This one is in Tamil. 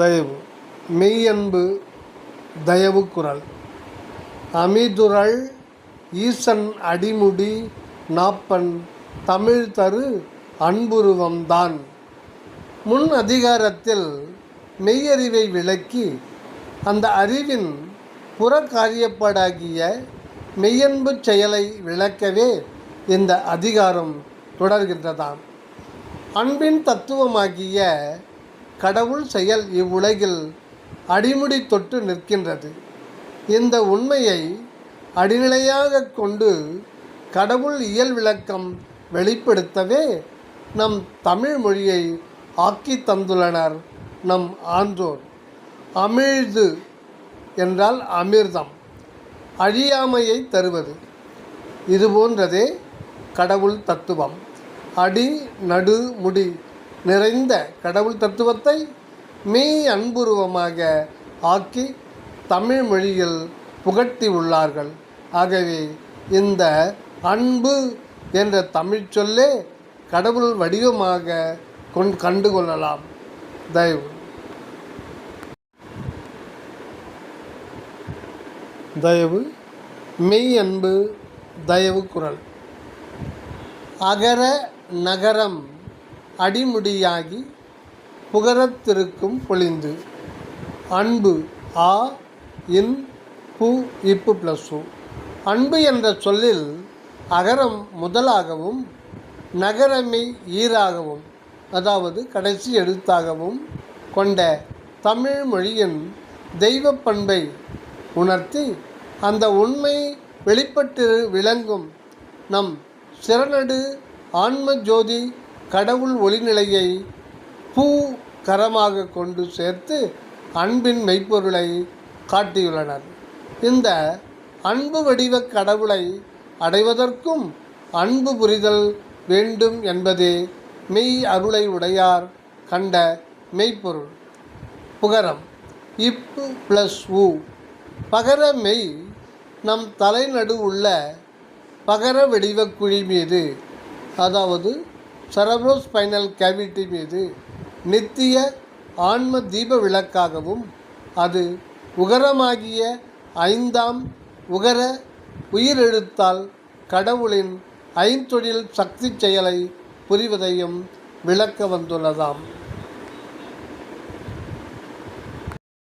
தயவு. மெய்யன்பு தயவு குரல். அமிதுரள் ஈசன் அடிமுடி நாப்பன் தமிழ் தரு அன்புருவம்தான் முன் அதிகாரத்தில் மெய்யறிவை விளக்கி அந்த அறிவின் புறக்காரியப்பாடாகிய மெய்யன்பு செயலை விளக்கவே இந்த அதிகாரம் தொடர்கின்றதாம். அன்பின் தத்துவமாகிய கடவுள் செயல் இவ்வுலகில் அடிமுடி தொட்டு நிற்கின்றது. இந்த உண்மையை அடிநிலையாக கொண்டு கடவுள் இயல் விளக்கம் வெளிப்படுத்தவே நம் தமிழ் மொழியை ஆக்கி தந்துள்ளனர் நம் ஆன்றோர். அமிழ்து என்றால் அமிர்தம் அழியாமையை தருவது. இது போன்றதே கடவுள் தத்துவம். அடி நடு முடி நிறைந்த கடவுள் தத்துவத்தை மெய் அன்புருவமாக ஆக்கி தமிழ் மொழியில் புகட்டி உள்ளார்கள். ஆகவே இந்த அன்பு என்ற தமிழ் சொல்லே கடவுள் வடிவமாக கொண் கண்டுகொள்ளலாம். தயவு. தயவு. மெய் அன்பு தயவு குரல். அகர நகரம் அடிமுடியாகி புகரத்திருக்கும் பொழிந்து. அன்பு ஆ இன் பு இப்பு ப்ளஸ் உ. அன்பு என்ற சொல்லில் அகரம் முதலாகவும் நகரமை ஈராகவும் அதாவது கடைசி எழுத்தாகவும் கொண்ட தமிழ் மொழியின் தெய்வ பண்பை உணர்த்தி அந்த உண்மை வெளிப்பட்டு விளங்கும் நம் சிறநடு ஆன்ம ஜோதி கடவுள் ஒளிநிலையை பூ கரமாக கொண்டு சேர்த்து அன்பின் மெய்ப்பொருளை காட்டியுள்ளனர். இந்த அன்பு வடிவ கடவுளை அடைவதற்கும் அன்பு புரிதல் வேண்டும் என்பதே மெய் அருளை உடையார் கண்ட மெய்ப்பொருள். புகரம். இப்பு ப்ளஸ் உ. பகர மெய் நம் தலைநடு உள்ள பகர வடிவ குழி மீது அதாவது சரப்ரோஸ்பைனல் கேவிட்டி மீது நித்திய ஆன்ம தீப விளக்காகவும் அது உகரமாகிய ஐந்தாம் உகர உயிரெழுத்தால் கடவுளின் ஐந்தொழில் சக்தி செயலை புரிவதையும் விளக்க வந்துள்ளதாம்.